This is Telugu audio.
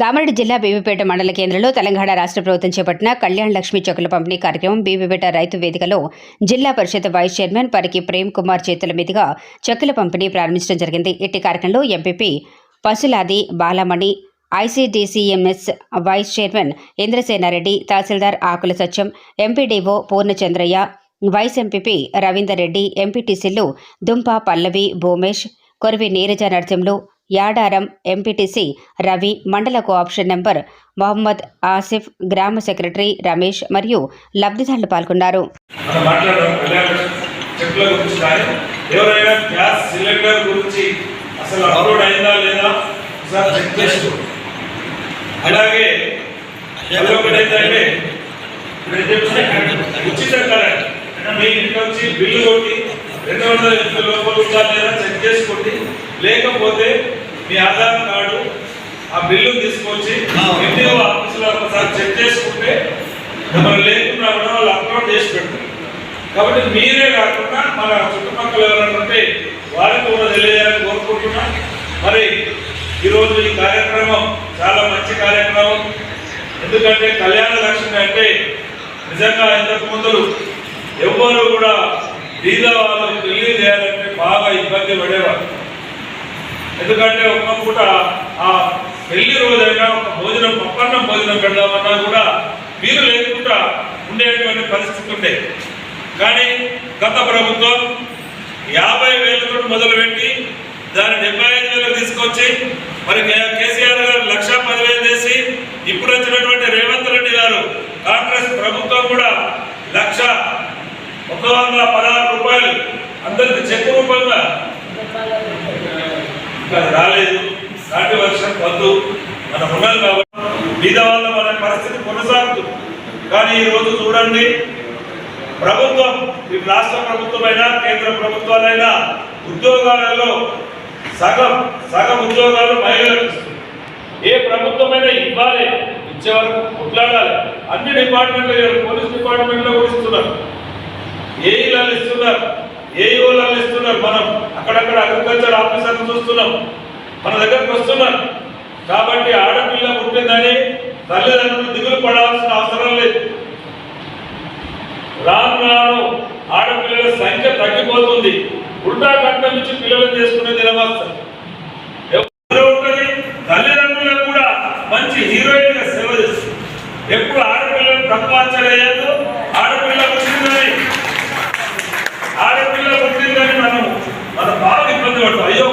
కామారెడ్డి జిల్లా బీబీపేట మండల కేంద్రంలో తెలంగాణ రాష్ట్ర ప్రభుత్వం చేపట్టిన కళ్యాణ్ లక్ష్మి చెక్కుల పంపిణీ కార్యక్రమం బీబీపేట రైతు వేదికలో జిల్లా పరిషత్ వైస్ చైర్మన్ పరికి ప్రేమ్ కుమార్ చేతుల మీదుగా చెక్కుల పంపిణీ ప్రారంభించడం జరిగింది. ఇట్టి కార్యక్రమంలో MPP Pasuladi Balamani ICDCMS vice chairman Indrasenareddy tahsildar Akula Satyam MPDO Purnachandraiah vice MPP Ravinder Reddy ఎంపీటీసీలు దుంప పల్లవి భూమేష్ కొరివి నీరజ నరసింహులు యాడారం ఎంపీటీసీ రవి మండల కోఆప్షన్ నెంబర్ మహమ్మద్ ఆసిఫ్ గ్రామ సెక్రటరీ రమేష్ మరియు లబ్ధిదారులు పాల్గొన్నారు. ఎవరైనా గ్యాస్ సిలిండర్ గురించి అసలు అప్లోడ్ అయిందా లేదా చెక్ అలాగే ఉచిత కరెంట్. మీ ఇంటికి వచ్చి బిల్లు కొట్టి రెండు వందల లోపల ఉందా లేదా చెక్ చేసుకోండి. లేకపోతే మీ ఆధార్ కార్డు ఆ బిల్లు తీసుకొచ్చి ఎండిఓ ఆఫీసులో ఒకసారి చెక్ చేసుకుంటే మనం లేకుండా కూడా వాళ్ళు అప్లోడ్ చేసి పెడతారు. కాబట్టి మీరే కాకుండా మన చుట్టుపక్కల ఎవరైనా ఉంటే వారికి కూడా తెలియజేయాలని కోరుకుంటున్నా. మరి ఈరోజు ఈ కార్యక్రమం చాలా మంచి కార్యక్రమం. ఎందుకంటే కళ్యాణ లక్ష్మి అంటే నిజంగా ఇంతకు ముందు ఎవ్వరు కూడా బీద వాళ్ళు పెళ్ళి చేయాలంటే బాగా ఇబ్బంది పడేవారు. ఎందుకంటే ఒక్క పూట ఆ పెళ్ళి రోజైనా ఒక భోజనం పప్పన్నం భోజనం పెడదామన్నా కూడా మీరు లేకుండా ఉండేటువంటి పరిస్థితి ఉండే. కానీ గత ప్రభుత్వం యాభై వేలతో మొదలుపెట్టి దాన్ని డెబ్బై ఐదు వేలకు తీసుకొచ్చి మరి కేసీఆర్ గారు లక్ష పదివేలు చేసి ఇప్పుడు వచ్చినటువంటి రేవంత్ రెడ్డి గారు కాంగ్రెస్ ప్రభుత్వం కూడా లక్ష ఒక వందల పదహారు రూపాయలు అందరికి చెక్ రూపంగా ఇంకా రాలేదు. నాటి వర్షం వద్దు మనం ఉన్నాం కాబట్టి బీద వాళ్ళ మన పరిస్థితి కొనసాగుతుంది. కానీ ఈ రోజు చూడండి ప్రభుత్వం ఈ రాష్ట్ర ప్రభుత్వమైనా కేంద్ర ప్రభుత్వాలైనా ఉద్యోగాలలో సగం సగం ఉద్యోగాలు మహిళలకు ఏ ప్రభుత్వమైనా ఇవ్వాలి ఇచ్చే వరకు కొట్లాడాలి. అన్ని డిపార్ట్మెంట్లు పోలీస్ డిపార్ట్మెంట్లో కూడా ఇస్తున్నారు. ఏఈలలో ఇస్తున్నారు? ఏఈఓలలో ఇస్తున్నారు? మనం అక్కడక్కడ అగ్రికల్చర్ ఆఫీసర్లు చూస్తున్నాం. మన దగ్గరకు వస్తున్నారు. కాబట్టి ఆడపిల్ల పుట్టిందని తల్లిదండ్రులు దిగులు పడాల్సిన అవసరం లేదు. రాను రాను ఆడపిల్లల సంఖ్య తగ్గిపోతుంది. ఉల్టా కట్ట నుంచి పిల్లలు చేసుకునే దినవాస్తారు ఎవరు ఉంటుంది? తల్లిదండ్రులకు కూడా మంచి హీరోయిన్గా సేవ చేస్తుంది. ఎప్పుడు ఆడపిల్లలు తక్కువ అంచనా ఆడపిల్ల వచ్చిందని ఆడపిల్ల బాగా ఇబ్బంది